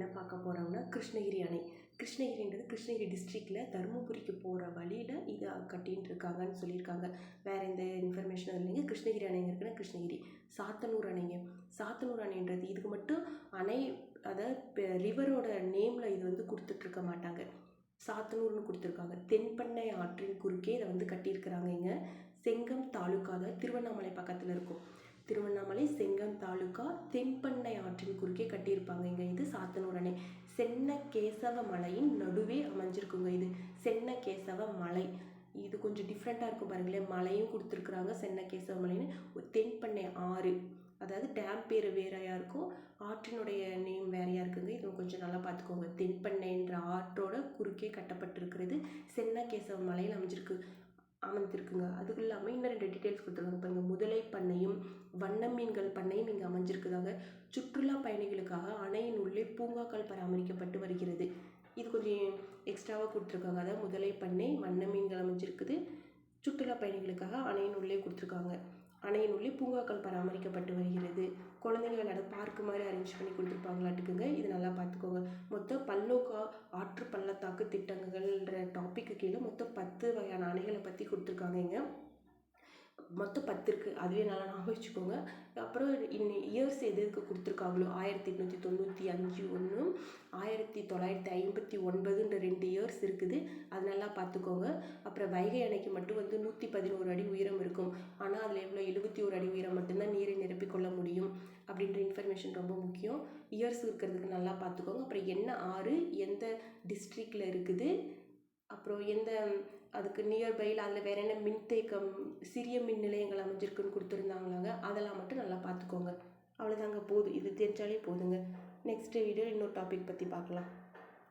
என்ன பார்க்க போகிறோம்னா கிருஷ்ணகிரி அணை. கிருஷ்ணகிரின்றது கிருஷ்ணகிரி டிஸ்ட்ரிக்டில் தருமபுரிக்கு போகிற வழியில் இதை கட்டின்னு இருக்காங்கன்னு சொல்லியிருக்காங்க. வேறு எந்த இன்ஃபர்மேஷனும் இல்லைங்க. கிருஷ்ணகிரி அணைங்க இருக்குன்னா கிருஷ்ணகிரி. சாத்தனூர் அணைங்க. சாத்தனூர் அணைன்றது இதுக்கு மட்டும் அணை அதாவது ரிவரோட நேமில் இது வந்து கொடுத்துட்ருக்க மாட்டாங்க. சாத்தனூர்னு கொடுத்துருக்காங்க. தென்பண்ணை ஆற்றின் குறுக்கே இதை வந்து கட்டியிருக்கிறாங்க இங்கே. செங்கம் தாலுக்கா திருவண்ணாமலை பக்கத்தில் இருக்கும். திருவண்ணாமலை செங்கம் தாலுக்கா தென்பண்ணை ஆற்றின் குறுக்கே கட்டியிருப்பாங்க. இங்கே இது சாத்தனூர் அணை சென்ன கேசவ மலையின் நடுவே அமைஞ்சிருக்குங்க இது. சென்ன கேசவ மலை. இது கொஞ்சம் டிஃப்ரெண்ட்டாக இருக்கும் பாருங்களேன். மலையும் கொடுத்துருக்குறாங்க சென்ன கேசவ மலைன்னு தென்பண்ணை ஆறு. அதாவது டேம் பேர் வேறையாக இருக்கும். ஆற்றினுடைய நேம் வேறையாக இருக்குங்க. இது கொஞ்சம் நல்லா பார்த்துக்கோங்க. தென்பண்ணைன்ற ஆற்றோட குறுக்கே கட்டப்பட்டிருக்கிறது சென்ன கேசவ மலையில் அமைஞ்சிருக்கு அமைஞ்சிருக்குங்க அதுக்கு இல்லாமல் இன்னும் ரெண்டு டீட்டெயில்ஸ் கொடுத்துருக்காங்க பாருங்க முதலை பண்ணையும் வண்ண மீன்கள் பண்ணையும் இங்கே அமைஞ்சிருக்குதாங்க சுற்றுலா பயணிகளுக்காக அணையின் உள்ளே பூங்காக்கள் பராமரிக்கப்பட்டு வருகிறது. இது கொஞ்சம் எக்ஸ்ட்ராவாக கொடுத்துருக்காங்க. அதாவது முதலை பண்ணை வண்ண மீன்கள் அமைஞ்சிருக்குது. சுற்றுலா பயணிகளுக்காக அணையின் உள்ளே கொடுத்துருக்காங்க. அணையின் உள்ளே பூங்காக்கள் பராமரிக்கப்பட்டு வருகிறது. குழந்தைங்க விளையாட பார்க்கு மாதிரி அரேஞ்ச் பண்ணி கொடுத்துருப்பாங்களாட்டுக்குங்க. இது நல்லா பார்த்துக்கோங்க. மொத்தம் பல்லோக்கா ஆற்று பள்ளத்தாக்கு திட்டங்கள்ன்ற டாப்பிக்கு கீழே மொத்தம் பத்து வகையான அணைகளை பற்றி கொடுத்துருக்காங்க இங்கே. மொத்தம் பத்து இருக்குது அதுவே நல்லா ஞாபகம் வச்சுக்கோங்க. அப்புறம் இன் இயர்ஸ் எது எதுக்கு கொடுத்துருக்காங்களோ ஆயிரத்தி எட்நூற்றி தொண்ணூற்றி அஞ்சு ஒன்று ஆயிரத்தி தொள்ளாயிரத்தி ஐம்பத்தி ஒன்பதுன்ற ரெண்டு இயர்ஸ் இருக்குது. அது நல்லா பார்த்துக்கோங்க. அப்புறம் வைகை அணைக்கு மட்டும் வந்து நூற்றி பதினோரு அடி உயரம் இருக்கும். ஆனால் அதில் எவ்வளோ? எழுபத்தி ஒரு அடி உயரம் மட்டும்தான் நீரை நிரப்பிக்கொள்ள முடியும் அப்படின்ற இன்ஃபர்மேஷன் ரொம்ப முக்கியம். இயர்ஸ் இருக்கிறதுக்கு நல்லா பார்த்துக்கோங்க. அப்புறம் என்ன ஆறு? எந்த டிஸ்ட்ரிக்டில் இருக்குது? அப்புறம் எந்த அதுக்கு நியர்பையில் அதில் வேறு என்ன மின்தேக்கம் சிறிய மின் நிலையங்கள் அமைஞ்சிருக்குன்னு கொடுத்துருந்தாங்களாங்க அதெல்லாம் மட்டும் நல்லா பார்த்துக்கோங்க. அவ்வளோதாங்க போதும். இது தெரிஞ்சாலே போதுங்க. நெக்ஸ்ட் வீடியோ இன்னொரு டாபிக் பற்றி பார்க்கலாம்.